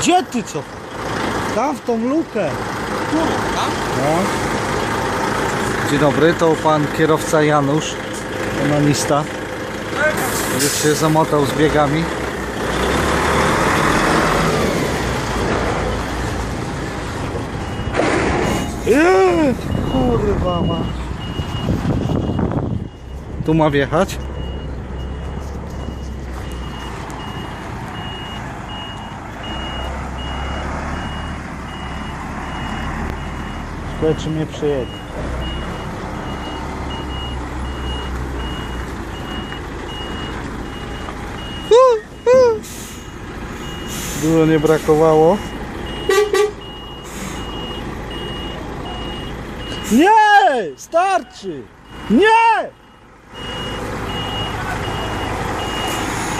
Gdzie ty co? Tam w tą lukę. No. Dzień dobry, to pan kierowca Janusz, onanista. Już się zamotał z biegami. Eee, kurwa ma. Tu ma wjechać? Czy mnie przyjedzie. Dużo nie brakowało. Nie! Starczy! Nie!